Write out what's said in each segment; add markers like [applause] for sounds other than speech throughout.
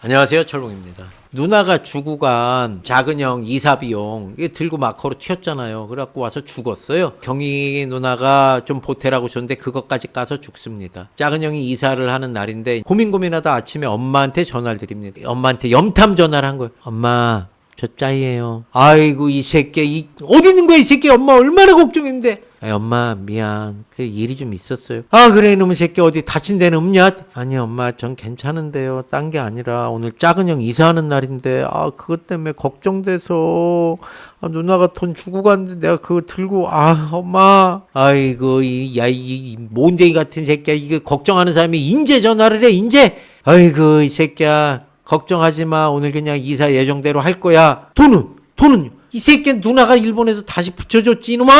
안녕하세요 철봉입니다. 누나가 주고 간 작은 형 이사 비용 이게 들고 마커로 튀었잖아요. 그래갖고 와서 죽었어요. 경희 누나가 좀 보태라고 줬는데 그것까지 까서 죽습니다. 작은 형이 이사를 하는 날인데 고민 고민하다 아침에 엄마한테 전화를 드립니다. 엄마한테 염탐 전화를 한 거예요. 엄마 저 짜이예요. 아이고 이 새끼 이 어디 있는 거야 이 새끼? 엄마 얼마나 걱정했는데 아이, 엄마 미안. 그 일이 좀 있었어요. 아 그래 이놈의 새끼 어디 다친 데는 없냐? 아니 엄마 전 괜찮은데요. 딴 게 아니라 오늘 작은 형 이사하는 날인데 아 그것 때문에 걱정돼서. 아, 누나가 돈 주고 갔는데 내가 그거 들고 아 엄마. 아이고 이야이 몬데이 같은 새끼야. 이거 걱정하는 사람이 인제 전화를 해 인제 아이고 이 새끼야. 걱정하지 마. 오늘 그냥 이사 예정대로 할 거야. 돈은 돈은요? 이 새끼 누나가 일본에서 다시 붙여줬지 이놈아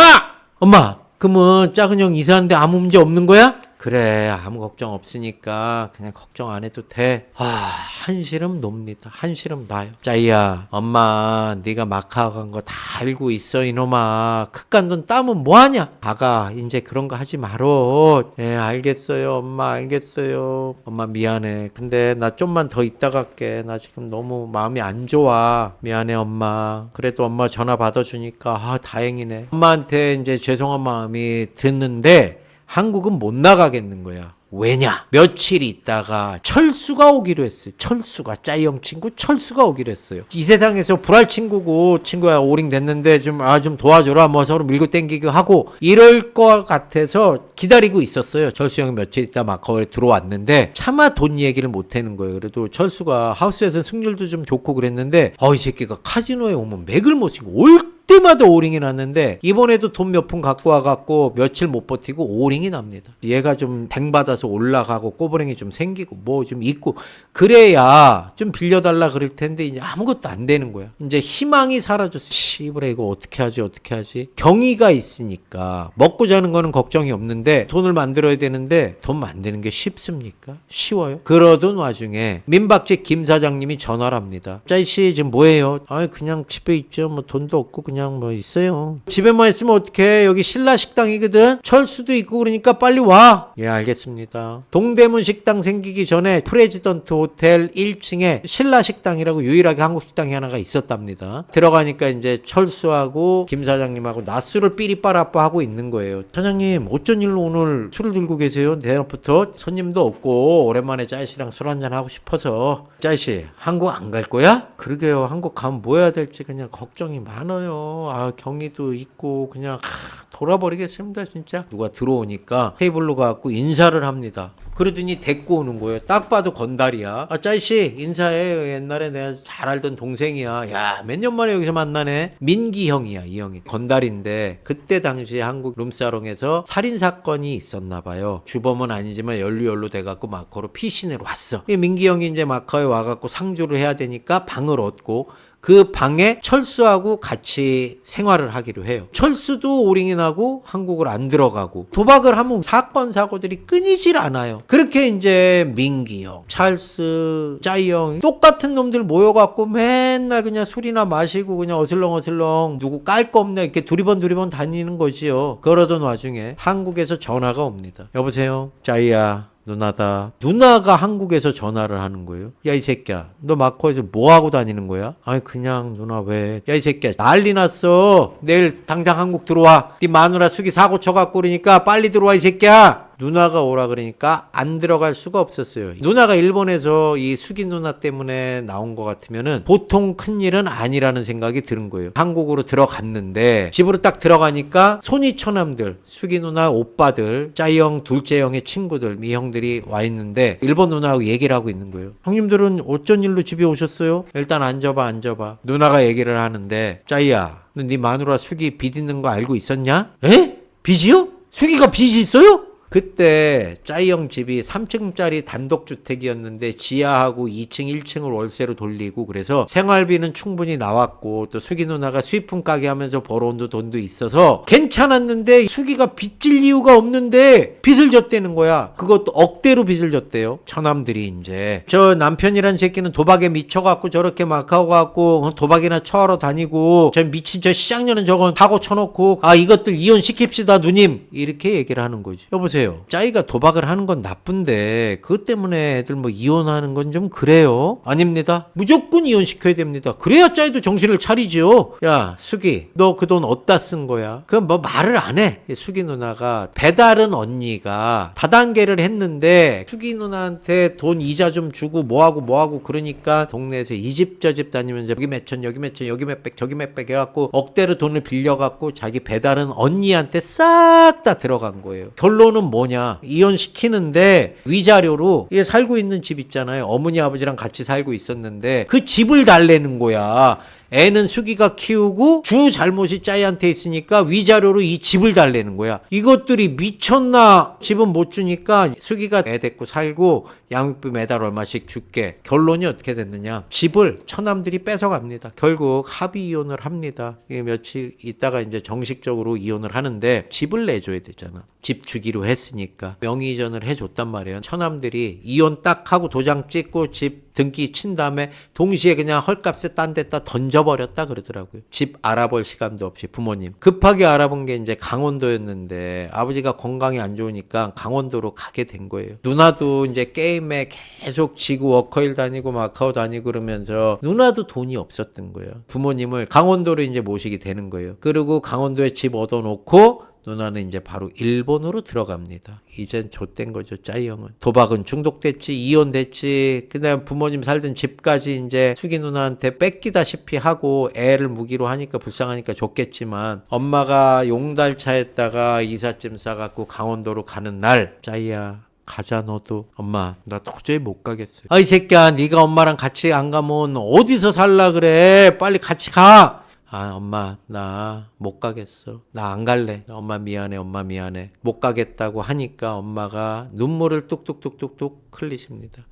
엄마, 그러면 작은 형 이사하는데 아무 문제 없는 거야? 그래, 아무 걱정 없으니까 그냥 걱정 안 해도 돼. 아, 한시름 놉니다. 한시름 나요. 짜이야, 엄마, 네가 마카오 간거 다 알고 있어, 이놈아. 크간 돈 따면 뭐하냐? 아가, 이제 그런 거 하지 말어. 예, 알겠어요, 엄마, 알겠어요. 엄마 미안해. 근데 나 좀만 더 있다 갈게. 나 지금 너무 마음이 안 좋아. 미안해, 엄마. 그래도 엄마 전화 받아주니까, 아, 다행이네. 엄마한테 이제 죄송한 마음이 드는데, 한국은 못 나가겠는 거야. 왜냐? 며칠 있다가 철수가 오기로 했어요. 철수가 짜이형 친구 철수가 오기로 했어요. 이 세상에서 불알 친구고 친구야 오링 됐는데 좀 아 좀 도와줘라 뭐 서로 밀고 땡기고 하고 이럴 것 같아서 기다리고 있었어요. 철수 형이 며칠 있다 마카오에 들어왔는데 차마 돈 얘기를 못 하는 거예요. 그래도 철수가 하우스에서 승률도 좀 좋고 그랬는데 어 이 새끼가 카지노에 오면 맥을 못 치고 올 때마다 오링이 났는데 이번에도 돈 몇 푼 갖고 와갖고 며칠 못 버티고 오링이 납니다. 얘가 좀 댕받아서 올라가고 꼬부랭이 좀 생기고 뭐 좀 있고 그래야 좀 빌려달라 그럴 텐데 이제 아무것도 안 되는 거야. 이제 희망이 사라졌어. 씨부레 이거 어떻게 하지 어떻게 하지? 경위가 있으니까 먹고 자는 거는 걱정이 없는데 돈을 만들어야 되는데 돈 만드는 게 쉽습니까? 쉬워요? 그러던 와중에 민박집 김 사장님이 전화를 합니다. 짜이씨 지금 뭐해요? 아 그냥 집에 있죠. 뭐 돈도 없고 그냥 뭐 있어요. 집에만 있으면 어떡해. 여기 신라 식당이거든. 철수도 있고 그러니까 빨리 와. 예 알겠습니다. 동대문 식당 생기기 전에 프레지던트 호텔 1층에 신라 식당이라고 유일하게 한국 식당이 하나가 있었답니다. 들어가니까 이제 철수하고 김 사장님하고 낮술을 삐리빠라빠 하고 있는 거예요. 사장님 어쩐 일로 오늘 술을 들고 계세요? 대낮부터 손님도 없고 오랜만에 짜이씨랑 술 한잔 하고 싶어서 짜이씨 한국 안 갈 거야? 그러게요. 한국 가면 뭐 해야 될지 그냥 걱정이 많아요. 아 경위도 있고 그냥 하, 돌아버리겠습니다 진짜. 누가 들어오니까 테이블로 가갖고 인사를 합니다. 그러더니 데리고 오는 거예요. 딱 봐도 건달이야. 아, 짜이씨, 인사해. 옛날에 내가 잘 알던 동생이야. 야, 몇 년 만에 여기서 만나네. 민기 형이야, 이 형이. 건달인데, 그때 당시에 한국 룸사롱에서 살인사건이 있었나 봐요. 주범은 아니지만 연루연루 돼갖고 마커로 피신을 왔어. 이 민기 형이 이제 마커에 와갖고 상주를 해야 되니까 방을 얻고, 그 방에 철수하고 같이 생활을 하기로 해요. 철수도 나고 한국을 안 들어가고 도박을 하면 사건 사고들이 끊이질 않아요. 그렇게 이제 민기 형, 찰스, 짜이 형 똑같은 놈들 모여갖고 맨날 그냥 술이나 마시고 그냥 어슬렁어슬렁 누구 깔 거 없네 이렇게 두리번 두리번 다니는 거지요. 그러던 와중에 한국에서 전화가 옵니다. 여보세요, 짜이야. 누나다. 누나가 한국에서 전화를 하는 거예요. 야, 이 새끼야. 너 마코에서 뭐 하고 다니는 거야? 아니, 그냥 누나 왜. 야, 이 새끼야. 난리 났어. 내일 당장 한국 들어와. 네 마누라 숙이 사고 쳐갖고 그러니까 빨리 들어와, 이 새끼야. 누나가 오라 그러니까 안 들어갈 수가 없었어요. 누나가 일본에서 이 수기 누나 때문에 나온 것 같으면은 보통 큰 일은 아니라는 생각이 드는 거예요. 한국으로 들어갔는데 집으로 딱 들어가니까 손이 처남들, 수기 누나 오빠들, 짜이 형, 둘째 형의 친구들, 이 형들이 와 있는데 일본 누나하고 얘기를 하고 있는 거예요. 형님들은 어쩐 일로 집에 오셨어요? 일단 앉아봐, 앉아봐. 누나가 얘기를 하는데 짜이야, 너네 마누라 수기 빚 있는 거 알고 있었냐? 에? 빚이요? 수기가 빚이 있어요? 그때 짜이 형 집이 3층짜리 단독주택이었는데 지하하고 2층, 1층을 월세로 돌리고 그래서 생활비는 충분히 나왔고 또 수기 누나가 수입품 가게 하면서 벌어온 돈도 있어서 괜찮았는데 수기가 빚질 이유가 없는데 빚을 졌다는 거야. 그것도 억대로 빚을 졌대요. 처남들이 이제 저 남편이란 새끼는 도박에 미쳐갖고 저렇게 가갖고 도박이나 처하러 다니고 저 미친 저 시장년은 저건 사고 쳐놓고 아 이것들 이혼시킵시다 누님 이렇게 얘기를 하는 거지. 여보세요. 보세요. 짜이가 도박을 하는 건 나쁜데 그것 때문에 애들 뭐 이혼하는 건 좀 그래요. 아닙니다. 무조건 이혼시켜야 됩니다. 그래야 짜이도 정신을 차리지요. 야 수기 너 그 돈 어디다 쓴 거야? 그럼 뭐 말을 안 해. 수기 누나가 배달은 언니가 다단계를 했는데 수기 누나한테 돈 이자 좀 주고 뭐하고 뭐하고 그러니까 동네에서 이 집 저집 다니면서 여기 몇천 여기 몇천 여기 몇백 저기 몇백 해갖고 억대로 돈을 빌려갖고 자기 배달은 언니한테 싹 다 들어간 거예요. 결론은 뭐냐? 이혼시키는데 위자료로 얘 살고 있는 집 있잖아요. 어머니 아버지랑 같이 살고 있었는데 그 집을 달래는 거야. 애는 수기가 키우고 주 잘못이 짜이한테 있으니까 위자료로 이 집을 달래는 거야. 이것들이 미쳤나? 집은 못 주니까 수기가 애 데리고 살고 양육비 매달 얼마씩 줄게. 결론이 어떻게 됐느냐? 집을 처남들이 뺏어갑니다. 결국 합의 이혼을 합니다. 이게 며칠 있다가 이제 정식적으로 이혼을 하는데 집을 내줘야 되잖아. 집 주기로 했으니까 명의 이전을 해줬단 말이에요. 처남들이 이혼 딱 하고 도장 찍고 집 등기 친 다음에 동시에 그냥 헐값에 딴 데다 던져버렸다 그러더라고요. 집 알아볼 시간도 없이 부모님. 급하게 알아본 게 이제 강원도였는데 아버지가 건강이 안 좋으니까 강원도로 가게 된 거예요. 누나도 이제 게임에 계속 지구 워커힐 다니고 마카오 다니고 그러면서 누나도 돈이 없었던 거예요. 부모님을 강원도로 이제 모시게 되는 거예요. 그리고 강원도에 집 얻어놓고 누나는 이제 바로 일본으로 들어갑니다. 이젠 좆된 거죠, 짜이 형은. 도박은 중독됐지, 이혼됐지, 그다음 부모님 살던 집까지 이제 수기 누나한테 뺏기다시피 하고 애를 무기로 하니까 불쌍하니까 줬겠지만 엄마가 용달차에다가 이삿짐 싸갖고 강원도로 가는 날, 짜이야. 가자 너도 엄마 나 도저히 못 가겠어 아이 새끼야 네가 엄마랑 같이 안 가면 어디서 살라 그래 빨리 같이 가 아, 엄마, 나 못 가겠어. 나 안 갈래. 엄마 미안해, 엄마 미안해. 못 가겠다고 하니까 엄마가 눈물을 뚝뚝뚝뚝뚝 흘리십니다.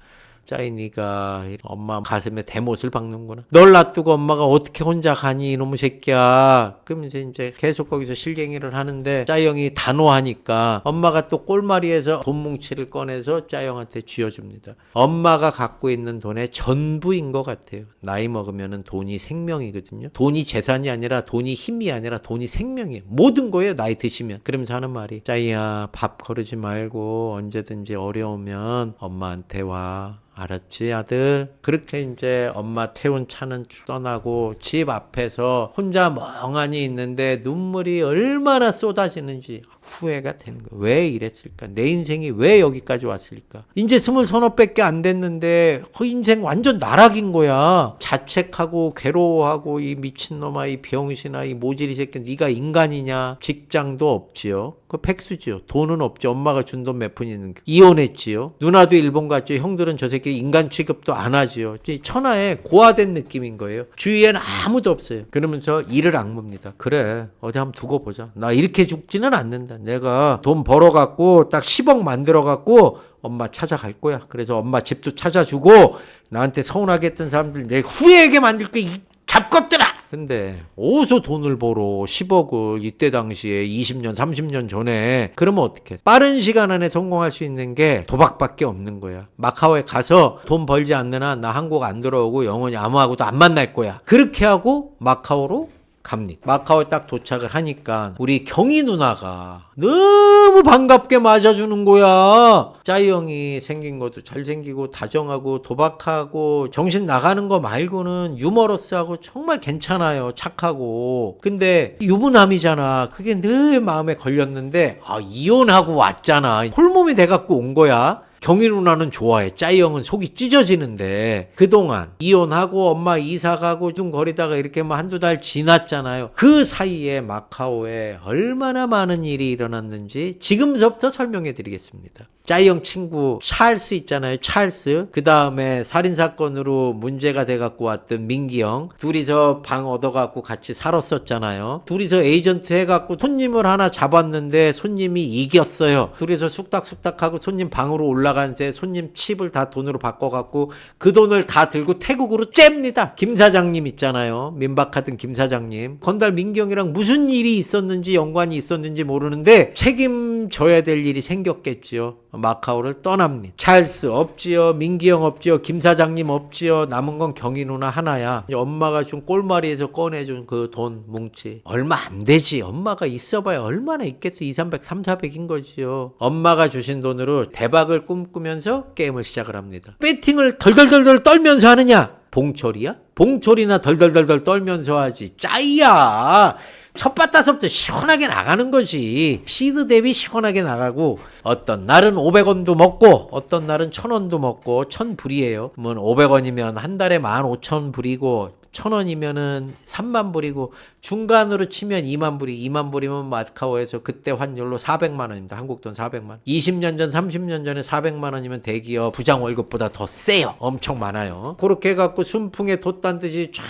짜이니가 엄마 가슴에 대못을 박는구나. 널 놔두고 엄마가 어떻게 혼자 가니 이놈의 새끼야. 그러면서 이제 계속 거기서 실갱이를 하는데 짜영이 단호하니까 엄마가 또 꼴마리에서 돈 뭉치를 꺼내서 짜영한테 쥐어줍니다. 엄마가 갖고 있는 돈의 전부인 것 같아요. 나이 먹으면은 돈이 생명이거든요. 돈이 재산이 아니라 돈이 힘이 아니라 돈이 생명이에요. 모든 거예요. 나이 드시면. 그러면서 하는 말이 짜이야 밥 거르지 말고 언제든지 어려우면 엄마한테 와. 알았지 아들? 그렇게 이제 엄마 태운 차는 떠나고 집 앞에서 혼자 멍하니 있는데 눈물이 얼마나 쏟아지는지 후회가 되는 거야 왜 이랬을까? 내 인생이 왜 여기까지 왔을까? 이제 스물 서너 밖에 안 됐는데 그 인생 완전 나락인 거야. 자책하고 괴로워하고 이 미친놈아 이 병신아 이 모질이 새끼 네가 인간이냐? 직장도 없지요. 그 백수지요. 돈은 없지. 엄마가 준 돈 몇 푼 있는 게. 이혼했지요. 누나도 일본 갔죠 형들은 저 새끼 인간 취급도 안 하지요. 이 천하에 고아된 느낌인 거예요. 주위에는 아무도 없어요. 그러면서 이를 악물니다. 그래 어디 한번 두고 보자. 나 이렇게 죽지는 않는다 내가 돈 벌어갖고 딱 10억 만들어갖고 엄마 찾아갈 거야. 그래서 엄마 집도 찾아주고 나한테 서운하게 했던 사람들 내 후회하게 만들게 이 잡것들아! 근데 어디서 돈을 벌어? 10억을 이때 당시에 20년 30년 전에. 그러면 어떻게 빠른 시간 안에 성공할 수 있는 게 도박밖에 없는 거야. 마카오에 가서 돈 벌지 않는 한 나 한국 안 들어오고 영원히 아무하고도 안 만날 거야. 그렇게 하고 마카오로 갑니다. 마카오에 딱 도착을 하니까 우리 경희 누나가 너무 반갑게 맞아주는 거야. 짜이 형이 생긴 것도 잘생기고 다정하고 도박하고 정신 나가는 거 말고는 유머러스하고 정말 괜찮아요. 착하고. 근데 유부남이잖아. 그게 늘 마음에 걸렸는데 아 이혼하고 왔잖아. 홀몸이 돼갖고 온 거야. 경희 누나는 좋아해. 짜이 형은 속이 찢어지는데 그동안 이혼하고 엄마 이사 가고 좀 거리다가 이렇게 뭐 한두 달 지났잖아요. 그 사이에 마카오에 얼마나 많은 일이 일어났는지 지금서부터 설명해 드리겠습니다. 짜이 형 친구 찰스 있잖아요. 찰스. 그 다음에 살인사건으로 문제가 돼갖고 왔던 민기 형. 둘이서 방 얻어갖고 같이 살았었잖아요. 둘이서 에이전트 해갖고 손님을 하나 잡았는데 손님이 이겼어요. 둘이서 쑥닥쑥닥하고 손님 방으로 올라 간새 손님 칩을 다 돈으로 바꿔갖고 그 돈을 다 들고 태국으로 잽니다. 김 사장님 있잖아요. 민박하던 김 사장님. 건달 민기 형이랑 무슨 일이 있었는지 연관이 있었는지 모르는데 책임져야 될 일이 생겼겠지요. 마카오를 떠납니다. 찰스 없지요, 민기영 없지요, 김 사장님 없지요. 남은 건 경희 누나 하나야. 엄마가 준 꼴마리에서 꺼내준 그 돈 뭉치 얼마 안 되지. 엄마가 있어봐야 얼마나 있겠어. 2, 300, 3, 400인 거지요. 엄마가 주신 돈으로 대박을 꿈꾸면서 게임을 시작을 합니다. 배팅을 덜덜덜덜 떨면서 하느냐? 봉철이야? 봉철이나 덜덜덜덜 떨면서 하지. 짜이야. 첫 바다서부터 시원하게 나가는 거지. 시드 대비 시원하게 나가고 어떤 날은 500원도 먹고 어떤 날은 1000원도 먹고 1000불이에요. 뭐 500원이면 한 달에 15,000불이고 1000원이면은 3만 불이고 중간으로 치면 2만 불이 2만 불이면 마카오에서 그때 환율로 400만 원입니다. 한국 돈 400만. 20년 전 30년 전에 400만 원이면 대기업 부장 월급보다 더 세요. 엄청 많아요. 그렇게 해 갖고 순풍에 돛단 듯이 쫙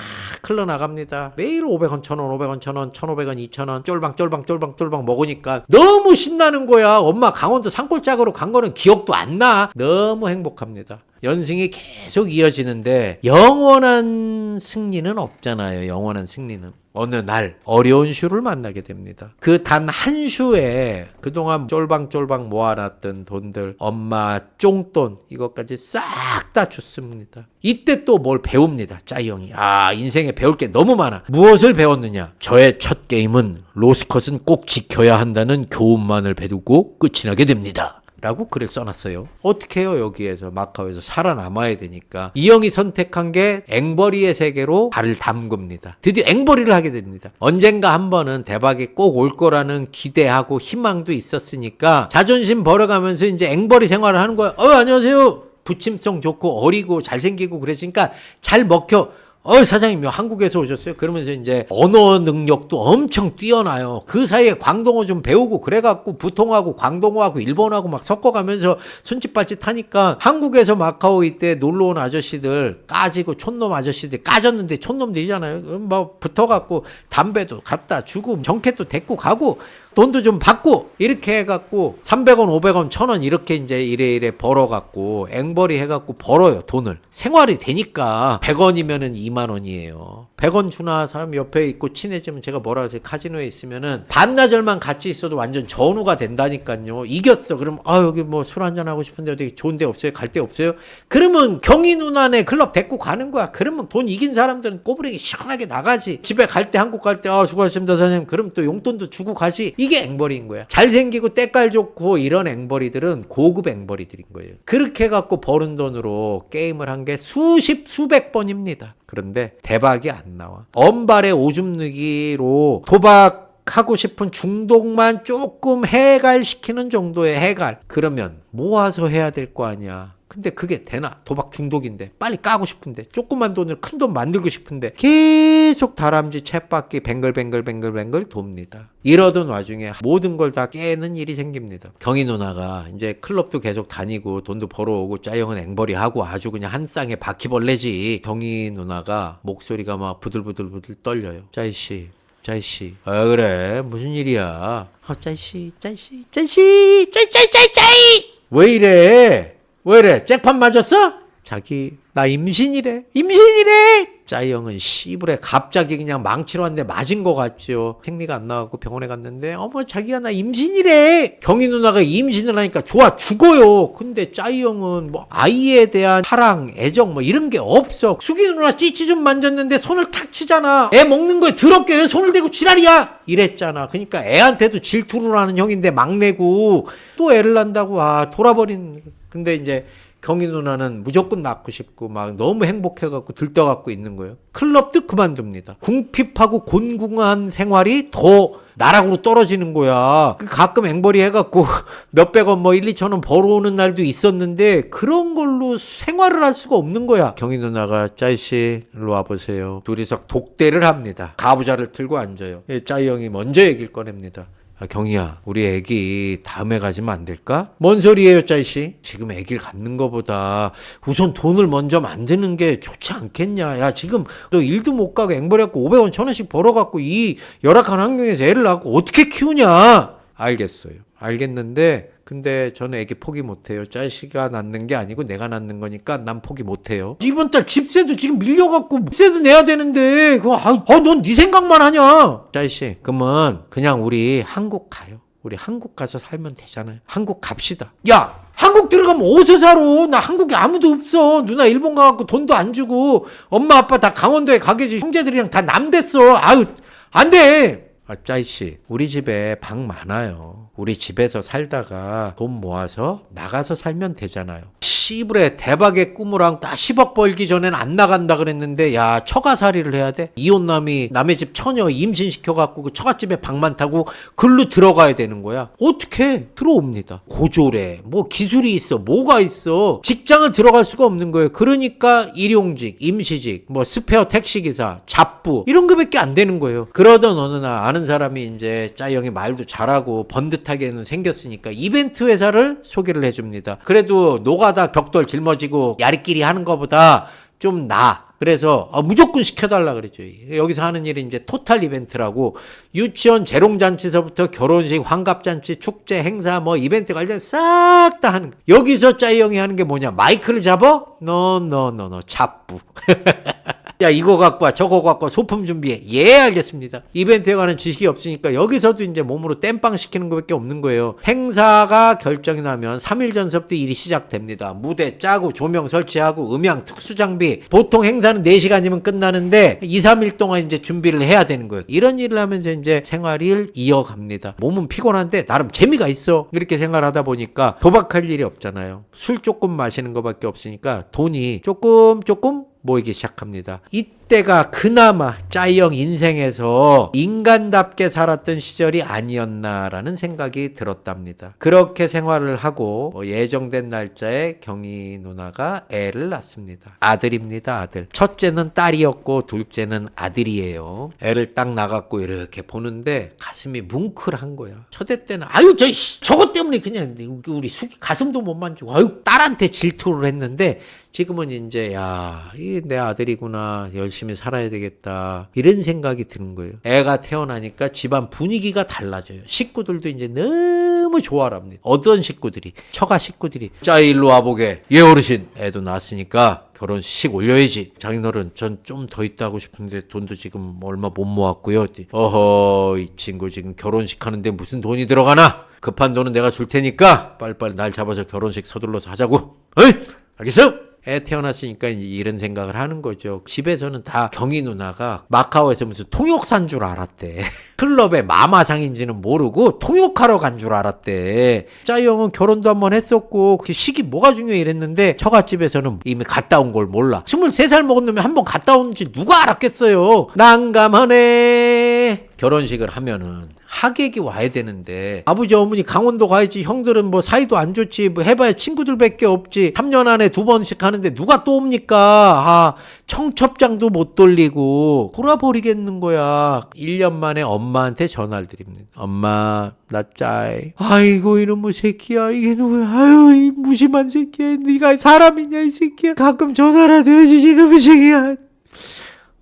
흘러나갑니다. 매일 500원, 1000원, 500원, 1000원, 1500원, 2000원 쫄방 쫄방 쫄방 쫄방 먹으니까 너무 신나는 거야. 엄마 강원도 산골짜기로 간 거는 기억도 안 나. 너무 행복합니다. 연승이 계속 이어지는데 영원한 승리는 없잖아요. 영원한 승리는. 어느 날 어려운 슈를 만나게 됩니다. 그 단 한 슈에 그동안 쫄방쫄방 모아놨던 돈들, 엄마 쫑돈 이것까지 싹 다 줬습니다. 이때 또 뭘 배웁니다. 짜이 형이. 아 인생에 배울 게 너무 많아. 무엇을 배웠느냐? 저의 첫 게임은 로스컷은 꼭 지켜야 한다는 교훈만을 배우고 끝이 나게 됩니다. 라고 글을 써놨어요. 어떻게 해요, 여기에서, 마카오에서 살아남아야 되니까. 이 형이 선택한 게 앵벌이의 세계로 발을 담급니다. 드디어 앵벌이를 하게 됩니다. 언젠가 한 번은 대박이 꼭 올 거라는 기대하고 희망도 있었으니까 자존심 벌어가면서 이제 앵벌이 생활을 하는 거야. 어, 안녕하세요. 부침성 좋고 어리고 잘생기고 그랬으니까 잘 먹혀. 어 사장님 한국에서 오셨어요? 그러면서 이제 언어 능력도 엄청 뛰어나요. 그 사이에 광동어 좀 배우고 그래갖고 부통하고 광동어하고 일본하고 막 섞어가면서 손짓발짓 하니까 한국에서 마카오 이때 놀러 온 아저씨들 까지고 촌놈 아저씨들 까졌는데 촌놈들이잖아요. 그럼 뭐 붙어갖고 담배도 갖다 주고 정켓도 데리고 가고 돈도 좀 받고 이렇게 해갖고 300원, 500원, 1000원 이렇게 이제 이래 이래 벌어갖고 앵벌이 해갖고 벌어요 돈을. 생활이 되니까 100원이면은 2만 원이에요. 100원 주나 사람 옆에 있고 친해지면 제가 뭐라 하세요? 카지노에 있으면은 반나절만 같이 있어도 완전 전우가 된다니까요. 이겼어. 그럼 아 여기 뭐 술 한잔 하고 싶은데 어디 좋은 데 없어요? 갈 데 없어요? 그러면 경희 누나네 클럽 데리고 가는 거야. 그러면 돈 이긴 사람들은 꼬부리기 시원하게 나가지. 집에 갈 때 한국 갈 때 아 수고하셨습니다 사장님. 그럼 또 용돈도 주고 가지 이게 앵벌이인 거야. 잘생기고 때깔 좋고 이런 앵벌이들은 고급 앵벌이들인 거예요. 그렇게 해갖고 버는 돈으로 게임을 한 게 수십 수백 번입니다. 그런데 대박이 안 나와. 엄발의 오줌 누기로 도박 하고 싶은 중독만 조금 해갈시키는 정도의 해갈. 그러면 모아서 해야 될 거 아니야. 근데 그게 되나? 도박 중독인데. 빨리 까고 싶은데. 조그만 돈을 큰 돈 만들고 싶은데. 계속 다람쥐 챗바퀴 뱅글뱅글뱅글뱅글 돕니다. 이러던 와중에 모든 걸 다 깨는 일이 생깁니다. 경희 누나가 이제 클럽도 계속 다니고 돈도 벌어오고 짜영은 앵벌이 하고 아주 그냥 한 쌍에 바퀴벌레지. 경희 누나가 목소리가 막 부들부들부들 떨려요. 짜이 씨. 짜이씨. 아, 그래. 무슨 일이야. 아, 짜이씨, 짜이씨, 짜이씨, 짜이, 짜이, 짜이, 짜이! 왜 이래? 왜 이래? 잭판 맞았어? 자기, 나 임신이래. 임신이래! 짜이 형은 씨부레 갑자기 그냥 한대 맞은 것 같죠. 생리가 안 나갖고 병원에 갔는데, 어머, 자기가 나 임신이래! 경희 누나가 임신을 하니까 좋아, 죽어요. 근데 짜이 형은 뭐, 아이에 대한 사랑, 애정 뭐 이런 게 없어. 수기 누나 찌찌 좀 만졌는데 손을 탁 치잖아. 애 먹는 거에 더럽게 왜 손을 대고 지랄이야! 이랬잖아. 그러니까 애한테도 질투를 하는 형인데 막내고, 또 애를 낳는다고, 아, 돌아버린. 근데 이제, 경희 누나는 무조건 낳고 싶고 막 너무 행복해갖고 들떠갖고 있는 거예요. 클럽도 그만둡니다. 궁핍하고 곤궁한 생활이 더 나락으로 떨어지는 거야. 그 가끔 앵벌이 해갖고 [laughs] 몇백 원 뭐 1, 2천 원 벌어오는 날도 있었는데 그런 걸로 생활을 할 수가 없는 거야. 경희 누나가 짜이씨 일로 와보세요. 둘이서 독대를 합니다. 가부좌를 들고 앉아요. 예, 짜이 형이 먼저 얘기를 꺼냅니다. 아, 경희야, 우리 애기 다음에 가지면 안 될까? 뭔 소리예요, 짜이씨? 지금 애기를 갖는 거보다 우선 돈을 먼저 만드는 게 좋지 않겠냐? 야, 지금 너 일도 못 가고 앵벌해갖고 500원, 1000원씩 벌어갖고 이 열악한 환경에서 애를 낳고 어떻게 키우냐? 알겠어요. 알겠는데, 근데 저는 애기 포기 못해요. 짜이씨가 낳는 게 아니고 내가 낳는 거니까 난 포기 못해요. 이번 달 집세도 지금 밀려갖고 집세도 내야 되는데, 그거, 아, 아 넌네 생각만 하냐? 짜이씨, 그러면 그냥 우리 한국 가요. 우리 한국 가서 살면 되잖아요. 한국 갑시다. 야! 한국 들어가면 어디서 살아? 나 한국에 아무도 없어. 누나 일본 가갖고 돈도 안 주고 엄마 아빠 다 강원도에 가 계지 형제들이랑 다 남됐어. 아유 안 돼. 아 짜이씨 우리 집에 방 많아요. 우리 집에서 살다가 돈 모아서 나가서 살면 되잖아요. 씨부레 대박의 꿈으랑 딱 10억 벌기 전엔 안 나간다 그랬는데 야 처가살이를 해야 돼? 이혼남이 남의 집 처녀 임신시켜갖고 그 처갓집에 방만 타고 글로 들어가야 되는 거야. 어떻게 들어옵니다. 고졸에 뭐 기술이 있어 뭐가 있어 직장을 들어갈 수가 없는 거예요. 그러니까 일용직, 임시직, 뭐 스페어 택시기사, 잡부 이런 거밖에 안 되는 거예요. 그러던 어느 날 아는 사람이 이제 짜영이 말도 잘하고 번듯하게는 생겼으니까 이벤트 회사를 소개를 해줍니다. 그래도 노가다 벽돌 짊어지고 야리끼리 하는 것보다 좀 나. 그래서 아, 무조건 시켜달라 그랬죠. 여기서 하는 일이 이제 토탈 이벤트라고 유치원 재롱잔치서부터 결혼식, 환갑잔치, 축제, 행사, 뭐 이벤트 관련 싹 다 하는. 거. 여기서 짜이 형이 하는 게 뭐냐? 마이크를 잡아? 노노노노 잡부. [laughs] 야 이거 갖고 와 저거 갖고 와 소품 준비해. 예 알겠습니다. 이벤트에 관한 지식이 없으니까 여기서도 이제 몸으로 땜빵 시키는 것밖에 없는 거예요. 행사가 결정이 나면 3일 전서부터 일이 시작됩니다. 무대 짜고 조명 설치하고 음향 특수 장비. 보통 행사는 4시간이면 끝나는데 2, 3일 동안 이제 준비를 해야 되는 거예요. 이런 일을 하면서 이제 생활을 이어갑니다. 몸은 피곤한데 나름 재미가 있어. 이렇게 생활하다 보니까 도박할 일이 없잖아요. 술 조금 마시는 것밖에 없으니까 돈이 조금 조금 모이기 시작합니다. 이 때가 그나마 짜이형 인생에서 인간답게 살았던 시절이 아니었나라는 생각이 들었답니다. 그렇게 생활을 하고 뭐 예정된 날짜에 경희 누나가 애를 낳습니다. 아들입니다, 아들. 첫째는 딸이었고 둘째는 아들이에요. 애를 딱 낳았고 이렇게 보는데 가슴이 뭉클한 거야. 첫째 때는 아유 저 씨, 저것 때문에 그냥 우리 숙이 가슴도 못 만지고 아유 딸한테 질투를 했는데 지금은 이제 야, 이 내 아들이구나. 열심히 살아야 되겠다. 이런 생각이 드는 거예요. 애가 태어나니까 집안 분위기가 달라져요. 식구들도 이제 너무 좋아합니다. 어떤 식구들이 처가 식구들이 자 일로 와보게. 예 어르신. 애도 낳았으니까 결혼식 올려야지. 장인어른 전 좀 더 있다고 싶은데 돈도 지금 얼마 못 모았고요. 어허 이 친구 지금 결혼식 하는데 무슨 돈이 들어가나? 급한 돈은 내가 줄 테니까 빨리빨리 날 잡아서 결혼식 서둘러서 하자고. 어이 알겠어요? 애 태어났으니까 이런 생각을 하는 거죠. 집에서는 다 경희 누나가 마카오에서 무슨 통역사인 줄 알았대. [laughs] 클럽의 마마상인지는 모르고 통역하러 간 줄 알았대. 짜이 형은 결혼도 한번 했었고 그 시기 뭐가 중요해 이랬는데 처갓집에서는 이미 갔다 온 걸 몰라. 23살 먹은 놈이 한 번 갔다 온지 누가 알았겠어요. 난감하네. 결혼식을 하면은 하객이 와야 되는데 아버지 어머니 강원도 가야지. 형들은 뭐 사이도 안 좋지. 뭐 해봐야 친구들밖에 없지. 3년 안에 두 번씩 하는데 누가 또 옵니까? 아 청첩장도 못 돌리고. 돌아버리겠는 거야. 1년 만에 엄마한테 전화를 드립니다. 엄마 나 짜이. 아이고 이놈의 새끼야. 이게 누구야? 아유 이 무심한 새끼야. 네가 사람이냐 이 새끼야? 가끔 전화라도 해주지 이놈의 새끼야.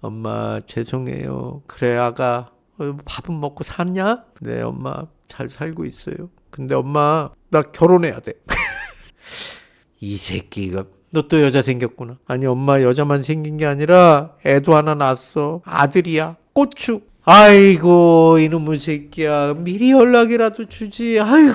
엄마 죄송해요. 그래 아가. 어, 밥은 먹고 샀냐? 네, 엄마 잘 살고 있어요. 근데 엄마 나 결혼해야 돼. [laughs] 이 새끼가 너 또 여자 생겼구나. 아니 엄마 여자만 생긴 게 아니라 애도 하나 낳았어. 아들이야. 고추. 아이고 이놈의 새끼야. 미리 연락이라도 주지. 아이고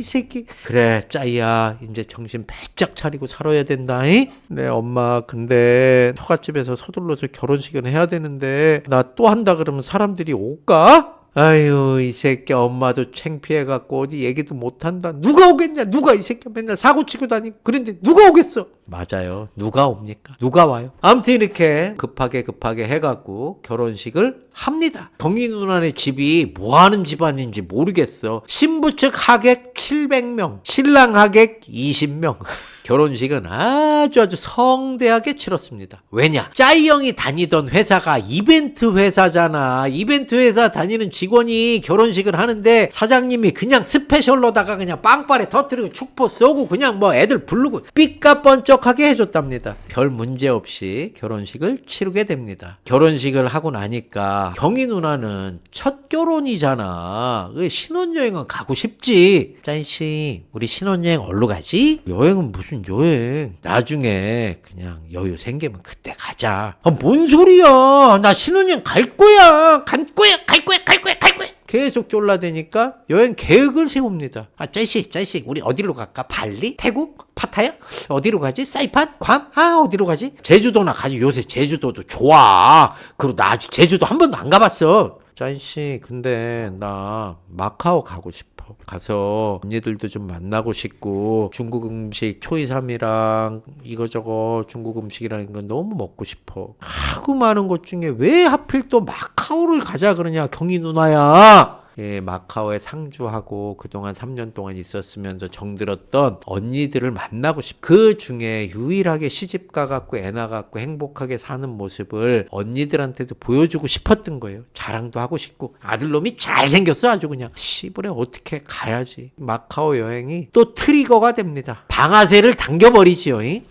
이 새끼. 그래 짜이야. 이제 정신 바짝 차리고 살아야 된다 잉? 네 엄마. 근데 처갓집에서 서둘러서 결혼식은 해야 되는데 나 또 한다 그러면 사람들이 올까? 아유 이 새끼 엄마도 창피해갖고 어디 얘기도 못한다. 누가 오겠냐? 누가 이 새끼 맨날 사고 치고 다니고 그런데 누가 오겠어? 맞아요. 누가 옵니까? 누가 와요? 아무튼 이렇게 급하게 급하게 해갖고 결혼식을 합니다. 경희 누나네 집이 뭐하는 집안인지 모르겠어. 신부 측 하객 700명 신랑 하객 20명 결혼식은 아주 아주 성대하게 치렀습니다. 왜냐? 짜이 형이 다니던 회사가 이벤트 회사잖아. 이벤트 회사 다니는 직원이 결혼식을 하는데 사장님이 그냥 스페셜로다가 그냥 빵빠레 터트리고 축포 쏘고 그냥 뭐 애들 부르고 삐까뻔쩍하게 해줬답니다. 별 문제 없이 결혼식을 치르게 됩니다. 결혼식을 하고 나니까 경희 누나는 첫 결혼이잖아. 그 신혼여행은 가고 싶지. 짜이 씨, 우리 신혼여행 어디로 가지? 여행은 무슨 여행? 나중에 그냥 여유 생기면 그때 가자. 아, 뭔 소리야? 나 신혼여행 갈 거야. 갈 거야, 갈 거야, 갈 거야, 갈 거야. 계속 쫄라대니까 여행 계획을 세웁니다. 아, 짜이씨, 짜이씨, 우리 어디로 갈까? 발리? 태국? 파타야? 어디로 가지? 사이판? 괌? 아, 어디로 가지? 제주도나 가지. 요새 제주도도 좋아. 그리고 나 아직 제주도 한 번도 안 가봤어. 짜이씨, 근데 나 마카오 가고 싶어. 가서 언니들도 좀 만나고 싶고 중국 음식 초이삼이랑 이거저거 중국 음식이랑 이거 너무 먹고 싶어. 하고 많은 것 중에 왜 하필 또 마카오를 가자 그러냐 경희 누나야. 예, 마카오에 상주하고 그동안 3년 동안 있었으면서 정들었던 언니들을 만나고 싶. 그 중에 유일하게 시집 가갖고 애 낳아갖고 행복하게 사는 모습을 언니들한테도 보여주고 싶었던 거예요. 자랑도 하고 싶고 아들놈이 잘생겼어 아주 그냥. 시부레 어떻게 가야지. 마카오 여행이 또 트리거가 됩니다. 방아쇠를 당겨버리지요. 이?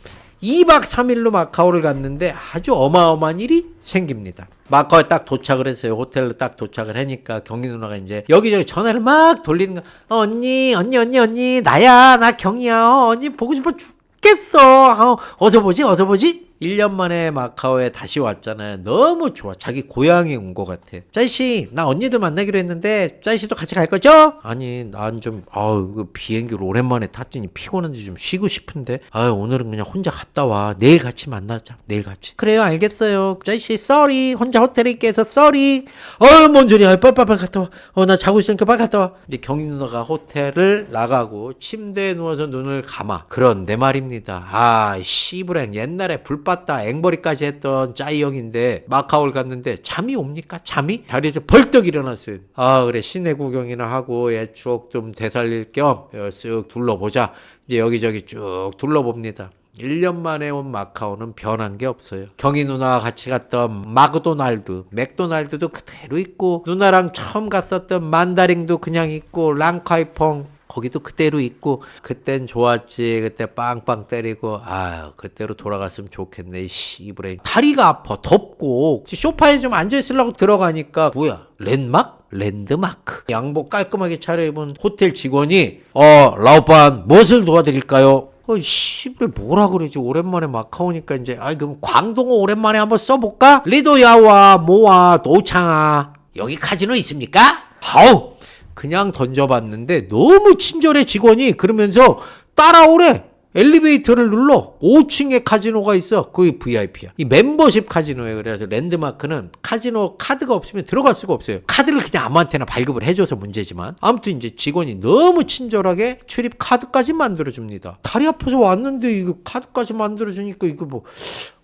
2박 3일로 마카오를 갔는데 아주 어마어마한 일이 생깁니다. 마카오에 딱 도착을 했어요. 호텔로 딱 도착을 하니까 경희 누나가 이제 여기저기 전화를 막 돌리는 거. 어, 언니, 언니, 언니, 언니, 나야, 나 경희야. 어, 언니 보고 싶어 죽겠어. 어, 어서 보지, 어서 보지. 1년 만에 마카오에 다시 왔잖아요. 너무 좋아. 자기 고향에 온 것 같아. 짜이씨, 나 언니들 만나기로 했는데, 짜이씨도 같이 갈 거죠? 아니, 난 좀, 아우, 그 비행기를 오랜만에 탔더니 피곤한데 좀 쉬고 싶은데, 아유, 오늘은 그냥 혼자 갔다 와. 내일 같이 만나자. 내일 같이. 그래요, 알겠어요. 짜이씨, 쏘리. 혼자 호텔에 해서 쏘리. 어휴, 뭔 소리야. 빨리 갔다 와. 어, 나 자고 있으니까 빨리 갔다 와. 이제 경희 누나가 호텔을 나가고 침대에 누워서 눈을 감아. 그런데 말입니다. 아, 씨부랭. 옛날에 불 봤다 앵벌이까지 했던 짜이 형인데 마카오를 갔는데 잠이 옵니까? 잠이? 자리에서 벌떡 일어났어요. 아 그래 시내 구경이나 하고 옛 추억 좀 되살릴 겸 어, 쓱 둘러보자. 이제 여기저기 쭉 둘러봅니다. 1년 만에 온 마카오는 변한 게 없어요. 경희 누나와 같이 갔던 마크도날드, 맥도날드도 그대로 있고 누나랑 처음 갔었던 만다링도 그냥 있고 랑카이퐁 거기도 그대로 있고 그땐 좋았지 그때 빵빵 때리고 아유 그때로 돌아갔으면 좋겠네 이 씨브레인 다리가 아파 덥고 소파에 좀 앉아 있으려고 들어가니까 뭐야 랜막? 랜드마크 양복 깔끔하게 차려입은 호텔 직원이 어 라오반 무엇을 도와드릴까요? 어, 씨발 뭐라 그러지 오랜만에 마카오니까 이제 아이 그럼 광동어 오랜만에 한번 써볼까? 리도야와 모아 노창아 여기 카지노 있습니까? 하우 그냥 던져봤는데 너무 친절해 직원이. 그러면서 따라오래. 엘리베이터를 눌러. 5층에 카지노가 있어. 거기 VIP야. 이 멤버십 카지노에 그래서 랜드마크는 카지노 카드가 없으면 들어갈 수가 없어요. 카드를 그냥 아무한테나 발급을 해줘서 문제지만. 아무튼 이제 직원이 너무 친절하게 출입 카드까지 만들어줍니다. 다리 아파서 왔는데 이거 카드까지 만들어주니까 이거 뭐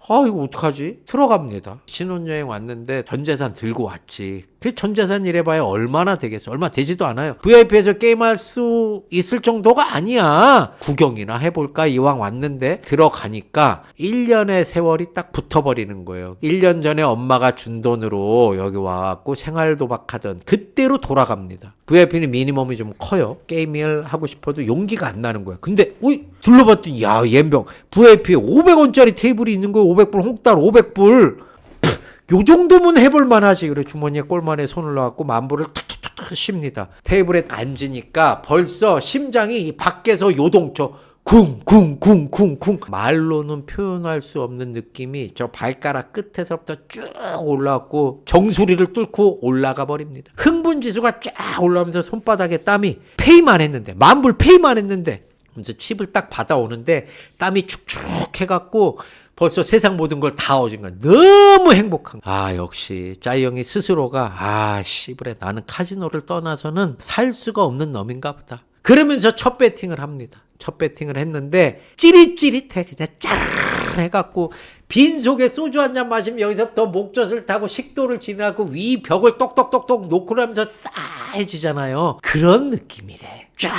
아 이거 어떡하지? 들어갑니다. 신혼여행 왔는데 전재산 들고 왔지. 그 전재산 이래봐야 얼마나 되겠어? 얼마 되지도 않아요. VIP에서 게임할 수 있을 정도가 아니야. 구경이나 해볼까? 이왕 왔는데 들어가니까 1년의 세월이 딱 붙어버리는 거예요. 1년 전에 엄마가 준 돈으로 여기 와갖고 생활 도박하던 그때로 돌아갑니다. VIP는 미니멈이 좀 커요. 게임을 하고 싶어도 용기가 안 나는 거야. 근데 우이 둘러봤더니 야 옌병 VIP에 500원짜리 테이블이 있는 거예요. 500불 홍달 500불. 요 정도면 해볼 만하지. 그래 주머니에 꼴만에 손을 넣어갖고 만불을 탁탁탁 씹니다. 테이블에 앉으니까 벌써 심장이 밖에서 요동쳐. 쿵쿵쿵쿵쿵 말로는 표현할 수 없는 느낌이 저 발가락 끝에서부터 쭉 올라왔고 정수리를 뚫고 올라가 버립니다. 흥분 지수가 쫙 올라오면서 손바닥에 땀이 페이만 했는데 만불 페이만 했는데 그래서 칩을 딱 받아오는데 땀이 축축 해갖고 벌써 세상 모든 걸 다 얻은 거야. 너무 행복한. 아, 역시 짜이 형이 스스로가 아, 씨부레 나는 카지노를 떠나서는 살 수가 없는 놈인가 보다. 그러면서 첫 배팅을 합니다. 첫 배팅을 했는데 찌릿찌릿해 그냥 짜르르 해갖고 빈속에 소주 한 잔 마시면 여기서부터 목젖을 타고 식도를 지나고 위 벽을 똑똑똑똑 놓고 나면서 싸해지잖아요. 그런 느낌이래. 쫙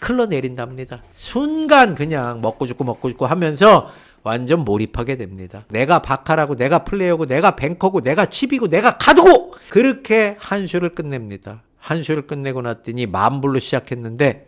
흘러내린답니다. 순간 그냥 먹고 죽고 먹고 죽고 하면서 완전 몰입하게 됩니다. 내가 바카라고 내가 플레이어고 내가 뱅커고 내가 칩이고 내가 카드고 그렇게 한 슈를 끝냅니다. 한 슈를 끝내고 났더니 만불로 시작했는데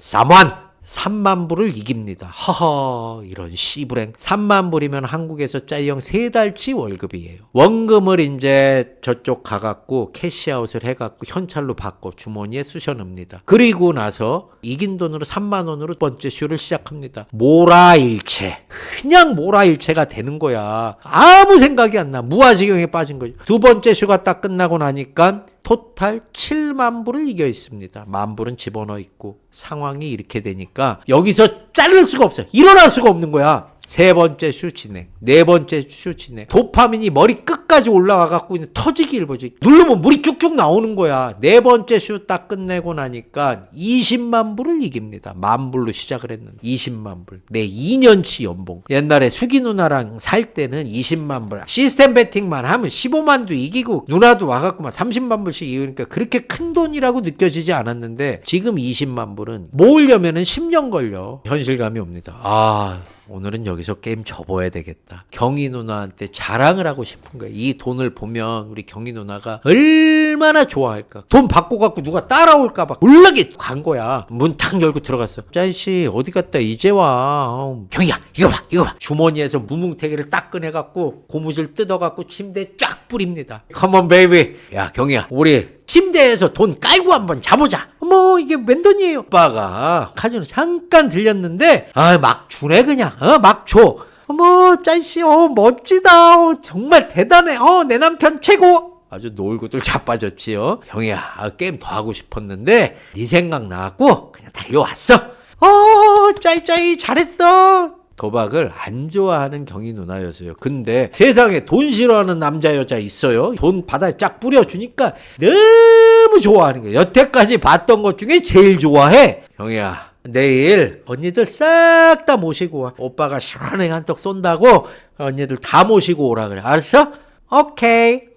3만 3만 불을 이깁니다. 허허 이런 씨불행 3만 불이면 한국에서 짜이형 세 달치 월급이에요. 원금을 이제 저쪽 가갖고 캐시아웃을 해갖고 현찰로 받고 주머니에 쑤셔 넣습니다. 그리고 나서 이긴 돈으로 3만 원으로 두 번째 쇼를 시작합니다. 모라일체 그냥 모라일체가 되는 거야. 아무 생각이 안 나. 무아지경에 빠진 거죠. 두 번째 쇼가 딱 끝나고 나니까 토탈 7만 불을 이겨 있습니다. 만 불은 집어넣어 있고 상황이 이렇게 되니까 여기서 자를 수가 없어요. 일어날 수가 없는 거야. 세 번째 슈 진행, 네 번째 슈 진행. 도파민이 머리 끝까지 올라가 갖고 이제 터지기 일보지. 누르면 물이 쭉쭉 나오는 거야. 네 번째 슈 딱 끝내고 나니까 20만 불을 이깁니다. 만 불로 시작을 했는데 20만 불. 내 2년치 연봉. 옛날에 수기 누나랑 살 때는 20만 불. 시스템 배팅만 하면 15만도 이기고 누나도 와갖고 막 30만 불씩 이기니까 그렇게 큰 돈이라고 느껴지지 않았는데 지금 20만 불은 모으려면은 10년 걸려. 현실감이 옵니다. 아. 오늘은 여기서 게임 접어야 되겠다. 경희 누나한테 자랑을 하고 싶은 거야. 이 돈을 보면 우리 경희 누나가 얼마나 좋아할까. 돈 받고 갖고 누가 따라올까봐 몰라게 간 거야. 문 탁 열고 들어갔어. 짜이씨 어디 갔다 이제 와. 어, 경희야 이거 봐 이거 봐. 주머니에서 무뭉태기를 딱 꺼내갖고 고무줄 뜯어갖고 침대에 쫙 뿌립니다. On baby. 야 경희야 우리 침대에서 돈 깔고 한번 자보자. 뭐 이게 웬 돈이에요? 오빠가 카지노 잠깐 들렸는데 아 막 주네 그냥. 어 막 줘. 어머 짠씨 어 멋지다. 어, 정말 대단해. 어내 남편 최고. 아주 놀고들 자빠졌지요 형이야 아, 게임 더 하고 싶었는데 네 생각 나갖고 그냥 달려왔어. 어 짜이짜이 잘했어 도박을 안 좋아하는 경희 누나였어요. 근데 세상에 돈 싫어하는 남자 여자 있어요. 돈 바다에 쫙 뿌려주니까 너무 좋아하는 거예요. 여태까지 봤던 것 중에 제일 좋아해. 경희야 내일 언니들 싹 다 모시고 와. 오빠가 시원하게 한턱 쏜다고 언니들 다 모시고 오라 그래. 알았어? 오케이.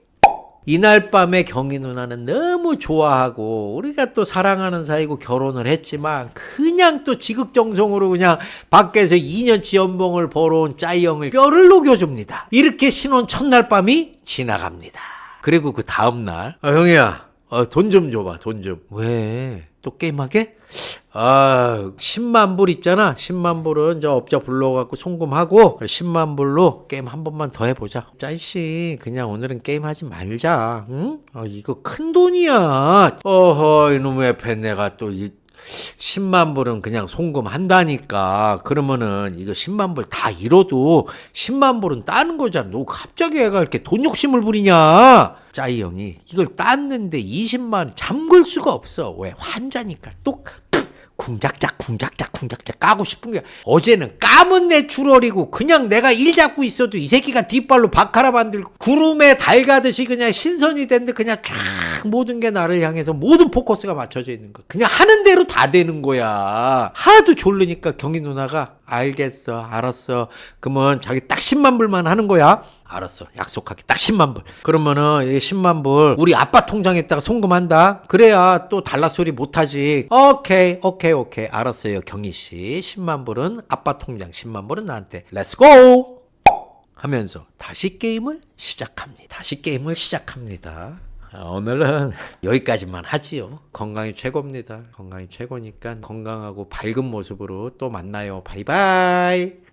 이날 밤에 경희 누나는 너무 좋아하고 우리가 또 사랑하는 사이고 결혼을 했지만 그냥 또 지극정성으로 그냥 밖에서 2년치 연봉을 벌어온 짜이 형을 뼈를 녹여줍니다. 이렇게 신혼 첫날 밤이 지나갑니다. 그리고 그 다음날 아, 형이야 돈좀 줘봐 돈 좀. 왜? 또 게임하게? 아, 10만 불 있잖아. 10만 불은 저 업자 불러갖고 송금하고 10만 불로 게임 한 번만 더 해보자. 짜이씨, 그냥 오늘은 게임 하지 말자. 응? 아, 이거 큰 돈이야. 어허, 이놈의 팬 내가 또 이, 10만 불은 그냥 송금한다니까. 그러면은 이거 10만 불 다 잃어도 10만 불은 따는 거잖아. 너 갑자기 애가 이렇게 돈 욕심을 부리냐? 짜이 형이 이걸 땄는데 20만 잠글 수가 없어. 왜? 환자니까. 또 쿵작작 쿵작작 쿵작작 까고 싶은 게 어제는 까문 내추럴이고 그냥 내가 일 잡고 있어도 이 새끼가 뒷발로 바카라 만들고 구름에 달 가듯이 그냥 신선이 됐는데 그냥 쫙 모든 게 나를 향해서 모든 포커스가 맞춰져 있는 거야 그냥 하는 대로 다 되는 거야. 하도 졸르니까 경희 누나가 알겠어 알았어. 그러면 자기 딱 10만 불만 하는 거야. 알았어 약속할게 딱 10만 불. 그러면은 이 10만 불 우리 아빠 통장에다가 송금한다. 그래야 또 달라 소리 못하지. 오케이 오케이 오케이 알았어요 경희 씨 10만 불은 아빠 통장 10만 불은 나한테 렛츠고 하면서 다시 게임을 시작합니다 다시 게임을 시작합니다 아, 오늘은 [laughs] 여기까지만 하지요. 건강이 최고입니다. 건강이 최고니까 건강하고 밝은 모습으로 또 만나요. 바이바이.